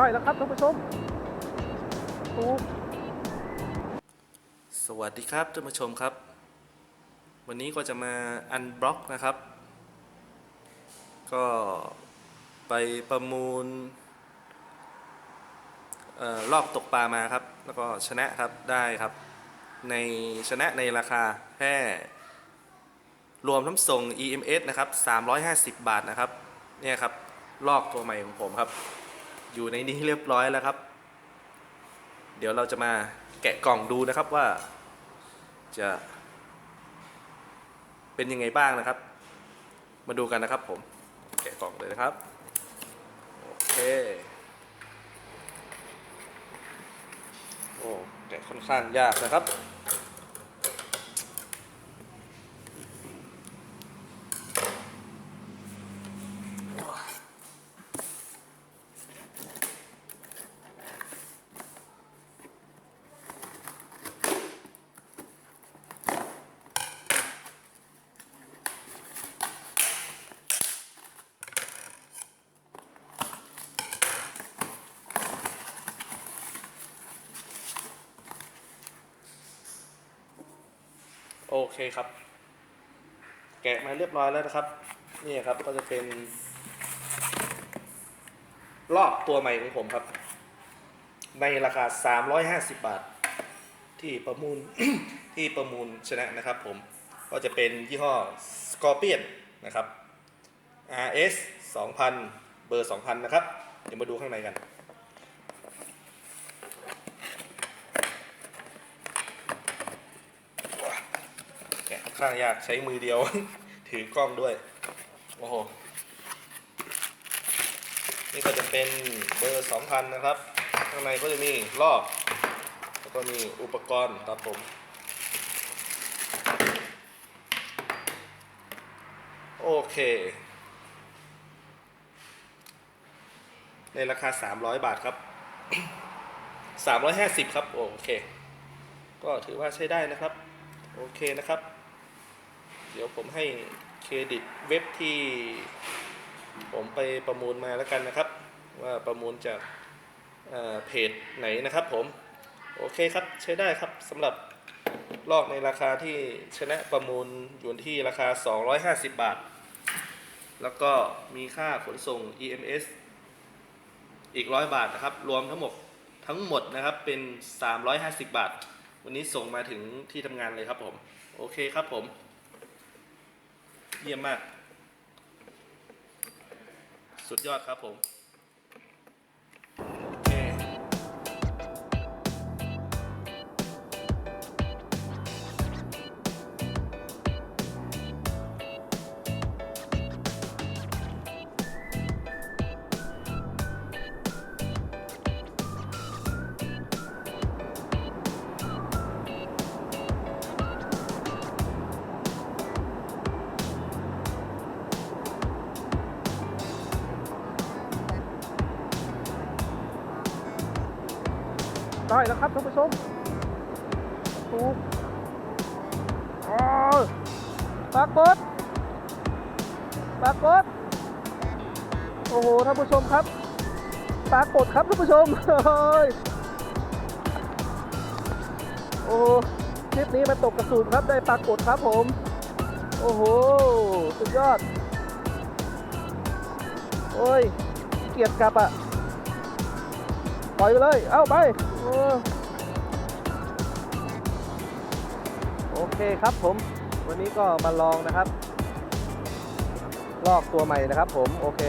ได้แล้วครับท่านผู้ชมถูกสวัสดีครับท่านผู้ชมครับ วันนี้ก็จะมาอันบล็อกนะครับ ก็ไปประมูลออรอบตกปลามาครับ แล้วก็ชนะครับได้ครับ ในชนะในราคาแค่รวมทั้งส่ง EMS นะครับ 350 บาทนะครับ เนี่ยครับ ลอกตัวใหม่ของผมครับ อยู่ในนี้เรียบร้อยแล้วครับ เดี๋ยวเราจะมาแกะกล่องดูนะครับว่า จะ เป็นยังไงบ้างนะครับ มาดูกันนะครับผม แกะกล่องเลยนะครับ โอเค โอ้ แกะค่อนข้างยากนะครับ โอเคครับ แกะมาเรียบร้อยแล้วนะครับ นี่ครับก็จะเป็นรอบตัวใหม่ของผมครับ ในราคา 350 บาท ที่ประมูลที่ประมูลชนะนะครับผมก็จะเป็นยี่ห้อ Scorpion นะครับ RS 2000 เบอร์ 2000 นะครับ เดี๋ยวมาดูข้างในกัน ถ้างยากใช้มือเดียว ถือกล้องด้วย โอ้โห นี่ก็จะเป็นเบอร์2000นะครับ ข้างในก็จะมีลอกแล้วก็มีอุปกรณ์ครับผมโอเค ในราคา 300 บาทครับ 350 ครับ โอเค ก็ถือว่าใช้ได้นะครับ โอเคนะครับ เดี๋ยวผมให้เครดิตเว็บที่ผมไปประมูลมาแล้วกันนะครับ ว่าประมูลจากเอ่อเพจไหนนะครับผม โอเคครับใช้ได้ครับสำหรับลอกในราคาที่ชนะประมูลอยู่ที่ราคา 250 บาท แล้วก็มีค่าขนส่ง EMS อีก 100 บาทนะครับ รวมทั้งหมดทั้งหมดนะครับเป็น 350 บาท วันนี้ส่งมาถึงที่ทำงานเลยครับผม โอเคครับผม เยี่ยมมาก สุดยอดครับผม ได้แล้วครับท่านผู้ชมถูกอ๋อปรากฏปรากฏโอ้โหท่านผู้ชมครับปรากฏครับท่านผู้ชมเฮ้ยโอ้คลิปนี้มันตกกระสุนครับได้ปรากฏครับผม โอ้โหสุดยอด โอ้ยเกลียดกลับอะปล่อยไปเลย เอ้าไป โอ้โอเคครับผม วันนี้ก็มาลองนะครับ ลอกตัวใหม่นะครับผม โอเค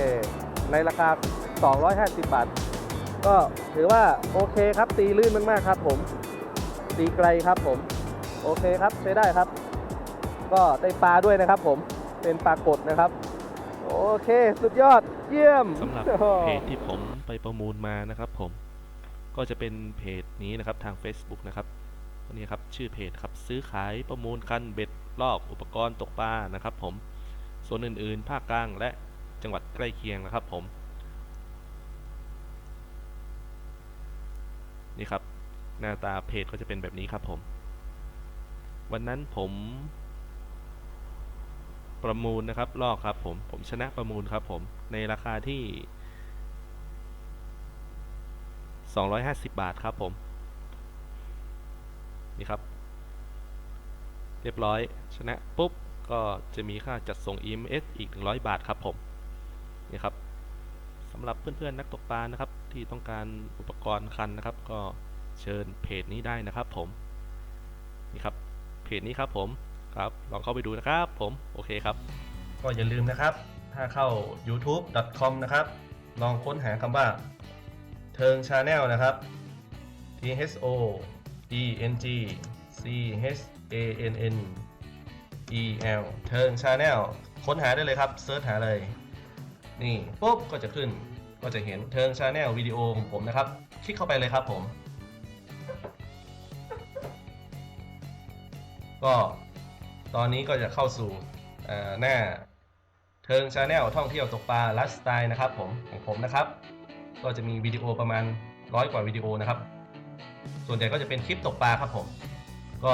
ในราคา 250 บาท ก็ถือว่าโอเคครับ ตีลื่นมากๆครับผม ตีไกลครับผม โอเคครับใช้ได้ครับ ก็ได้ปลาด้วยนะครับผม เป็นปลากดนะครับ โอเค สุดยอด เยี่ยมสำหรับโอ้โหเพจที่ผมไปประมูลมานะครับผม ก็จะเป็นเพจนี้นะครับทาง Facebook นะครับวันนี้ครับชื่อเพจครับซื้อขายประมูลคันเบ็ดลอกอุปกรณ์ตกปลานะครับ ผมส่วนอื่นๆ ภาคกลางและจังหวัดใกล้เคียงนะครับผมนี่ครับหน้าตาเพจก็จะเป็นแบบนี้ครับผม วันนั้นผม ประมูลนะครับลอกครับผมผมชนะประมูลครับผมในราคาที่ 250 บาทครับผม นี่ครับ เรียบร้อย ชนะปุ๊บ ก็จะมีค่าจัดส่ง EMS อีก 100 บาทครับผม นี่ครับสำหรับเพื่อนๆนักตกปลานะครับ ที่ต้องการอุปกรณ์คันนะครับ ก็เชิญเพจนี้ได้นะครับผม นี่ครับ เพจนี้ครับผม ครับ ลองเข้าไปดูนะครับผม โอเคครับ ก็อย่าลืมนะครับ ถ้าเข้า youtube.com นะครับ ลองค้นหาคำว่า ทิง Channel นะครับ T H O E N G C H A N N E L เทิง Channel ค้นหาได้เลยครับเซิร์ชหาเลย นี่ปุ๊บก็จะขึ้นก็จะเห็นเทิง Channel วิดีโอของผมนะครับ คลิกเข้าไปเลยครับผม ก็ตอนนี้ก็จะเข้าสู่เอ่อหน้าเทิงชาแนลท่องเที่ยวตกปลาลฟ์สไตล์นะครับผมของผมนะครับ ก็จะมีวิดีโอประมาณร้อยกว่าวิดีโอนะครับ ส่วนใหญ่ก็จะเป็นคลิปตกปลาครับผม ก็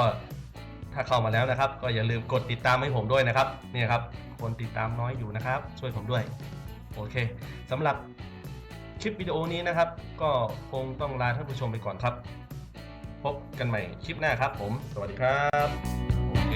ถ้าเข้ามาแล้วนะครับ ก็อย่าลืมกดติดตามให้ผมด้วยนะครับ เนี่ยครับ คนติดตามน้อยอยู่นะครับ ช่วยผมด้วย โอเคสำหรับคลิปวิดีโอนี้นะครับ ก็คงต้องลาท่านผู้ชมไปก่อนครับ พบกันใหม่คลิปหน้าครับผม สวัสดีครับ โอเค